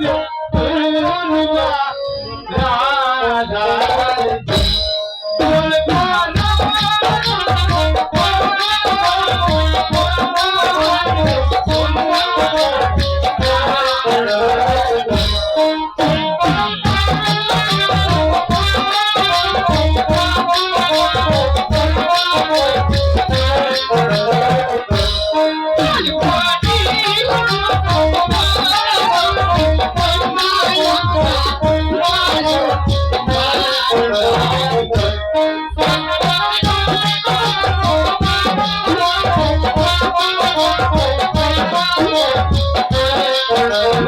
Thank Thank you.